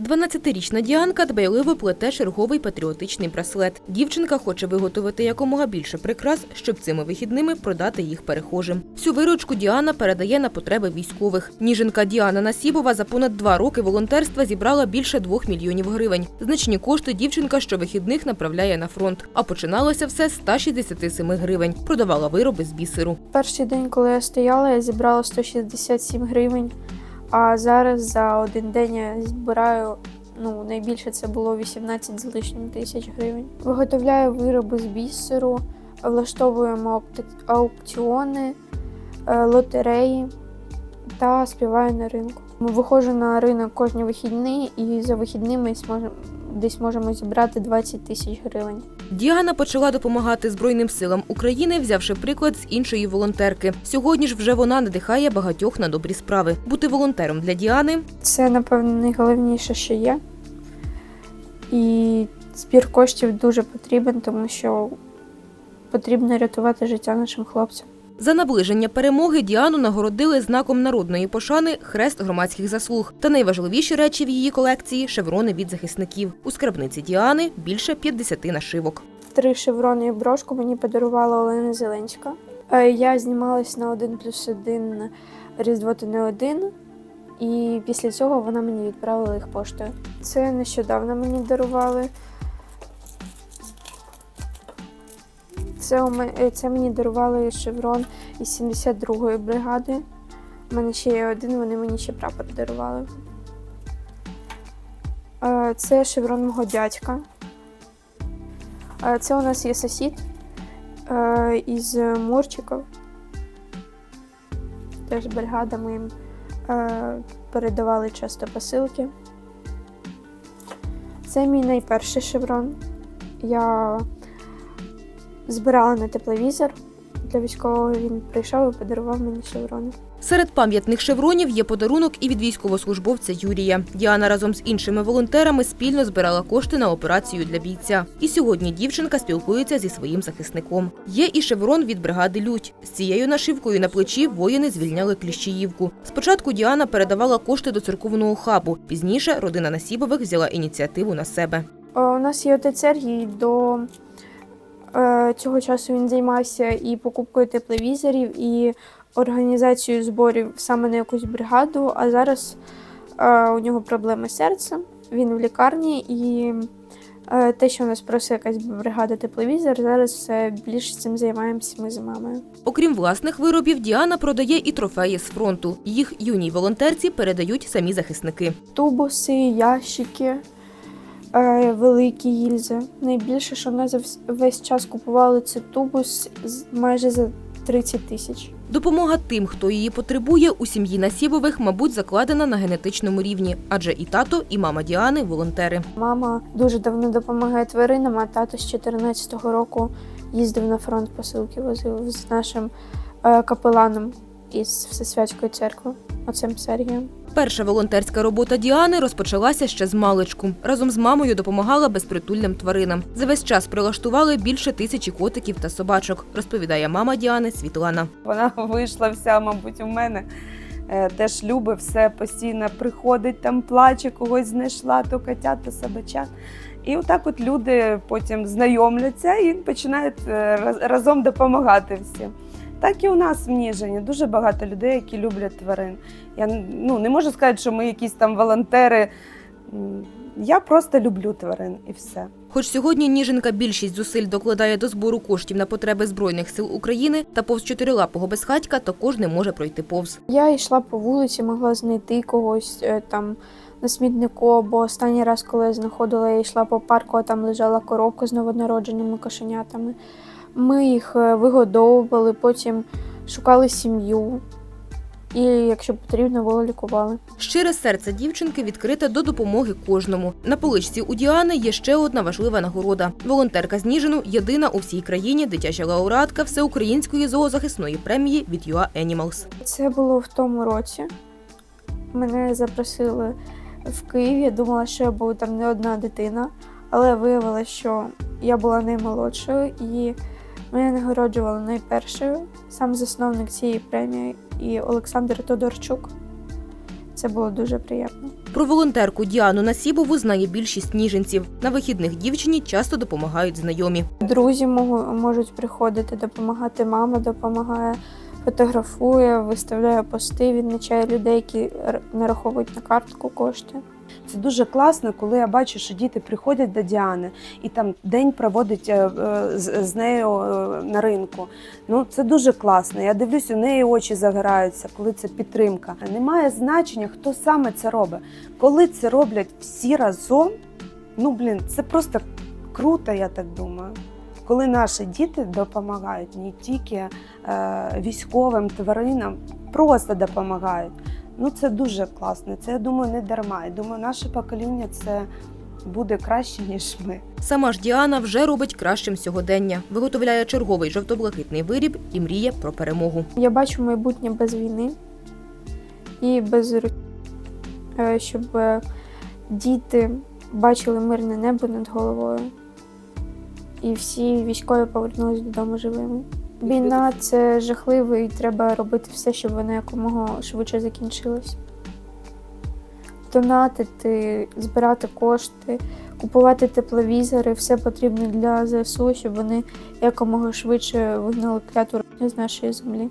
12-річна Діанка дбайливо плете черговий патріотичний браслет. Дівчинка хоче виготовити якомога більше прикрас, щоб цими вихідними продати їх перехожим. Всю виручку Діана передає на потреби військових. Ніженка Діана Насібова за понад два роки волонтерства зібрала більше двох мільйонів гривень. Значні кошти дівчинка щовихідних направляє на фронт. А починалося все з 167 гривень. Продавала вироби з бісеру. Перший день, коли я стояла, я зібрала 167 гривень, а зараз за один день я збираю. Ну, найбільше це було 18 з лишнім тисяч гривень. Виготовляю вироби з бісеру, влаштовуємо аукціони, е, лотереї та співаю на ринку. Виходжу на ринок кожні вихідні і за вихідними десь можемо зібрати 20 тисяч гривень. Діана почала допомагати Збройним силам України, взявши приклад з іншої волонтерки. Сьогодні ж вже вона надихає багатьох на добрі справи. Бути волонтером для Діани Це, напевно, найголовніше, що є. І збір коштів дуже потрібен, тому що потрібно рятувати життя нашим хлопцям. За наближення перемоги Діану нагородили знаком народної пошани хрест громадських заслуг та найважливіші речі в її колекції шеврони від захисників. У скарбниці Діани більше 50 нашивок. Три шеврони і брошку мені подарувала Олена Зеленська. Е, Я знімалась на один плюс один Різдво та не один, і після цього вона мені відправила їх поштою. Це нещодавно мені дарували. Це, це мені дарували шеврон із 72-ї бригади. У мене ще є один, вони мені ще прапор дарували. Е, Це шеврон мого дядька. Е, Це у нас є сусід е, із Мурчиків. Теж бригада ми їм передавали часто посилки. Це мій найперший шеврон. Я збирала на тепловізор. Для військового він прийшов і подарував мені шеврони. Серед пам'ятних шевронів є подарунок і від військовослужбовця Юрія. Діана разом з іншими волонтерами спільно збирала кошти на операцію для бійця. І сьогодні дівчинка спілкується зі своїм захисником. Є і шеврон від бригади Лють. З цією нашивкою на плечі воїни звільняли Кліщіївку. Спочатку Діана передавала кошти до церковного хабу. Пізніше родина Насібових взяла ініціативу на себе. У нас є отець Сергій. До цього часу він займався і покупкою тепловізорів, і організацією зборів саме на якусь бригаду. А зараз е, у нього проблеми з серцем. Він в лікарні і е, те, що у нас просто якась бригада тепловізор, зараз все більше цим займаємося ми з мамою. Окрім власних виробів, Діана продає і трофеї з фронту. Їх юній волонтерці передають самі захисники. Тубуси, ящики, е, великі гільзи. Найбільше, що ми за весь час купували, це тубус з- майже за 30 тисяч. Допомога тим, хто її потребує, у сім'ї Насібових, мабуть, закладена на генетичному рівні, адже і тато, і мама Діани волонтери. Мама дуже давно допомагає тваринам, а тато з 14-го року їздив на фронт посилки, возив з нашим е, капеланом із Всесвятської церкви, оцем Сергієм. Перша волонтерська робота Діани розпочалася ще з маличку. Разом з мамою допомагала безпритульним тваринам. За весь час прилаштували більше тисячі котиків та собачок, розповідає мама Діани Світлана. Вона вийшла вся, мабуть, у мене. Е, Теж любить все постійно приходить, там плаче, когось знайшла, то котят, то собачат. І отак от люди потім знайомляться і починають е, раз- разом допомагати всім. Так і у нас в Ніжині дуже багато людей, які люблять тварин. Я ну, не можу сказати, що ми якісь там волонтери. Я просто люблю тварин і все. Хоч сьогодні Ніжинка більшість зусиль докладає до збору коштів на потреби Збройних сил України, та повз чотирилапого безхатька також не може пройти повз. Я йшла по вулиці, могла знайти когось е, там на смітнику, бо останній раз, коли я знаходила, я йшла по парку, а там лежала коробка з новонародженими кошенятами. Ми їх е, вигодовували, потім шукали сім'ю. І, якщо потрібно, було лікували. Щире серце дівчинки відкрите до допомоги кожному. На поличці у Діани є ще одна важлива нагорода. Волонтерка з Ніжину – єдина у всій країні дитяча лауреатка всеукраїнської зоозахисної премії від UA Animals. Це було в тому році. Мене запросили в Київ. Я думала, що я буду там не одна дитина, але виявилося, що я була наймолодшою і мене нагороджували найпершою. Сам засновник цієї премії і Олександр Тодорчук. Це було дуже приємно. Про волонтерку Діану Насібову знає більшість ніженців. На вихідних дівчині часто допомагають знайомі. Друзі можу- можуть приходити, допомагати. Мама допомагає, фотографує, виставляє пости, відмічає людей, які нараховують на картку кошти. Це дуже класно, коли я бачу, що діти приходять до Діани і там день проводить е, е, з, нею е, на ринку. Ну це дуже класно. Я дивлюсь, у неї очі загораються, коли це підтримка. Немає значення, хто саме це робить. Коли це роблять всі разом, ну блін, це просто круто, я так думаю. Коли наші діти допомагають не тільки е, військовим тваринам, просто допомагають. Ну це дуже класно. Це я думаю не дарма. Я думаю, наше покоління це буде краще ніж ми. Сама ж Діана вже робить кращим сьогодення, виготовляє черговий жовто-блакитний виріб і мріє про перемогу. Я бачу майбутнє без війни і без е, щоб е, діти бачили мирне небо над головою. І всі військові повернулись додому живими. Війна це жахливо, і треба робити все, щоб вона якомога швидше закінчилась. Донатити, збирати кошти, купувати тепловізори, все потрібно для ЗСУ, щоб вони якомога швидше вигнали кляту з нашої землі.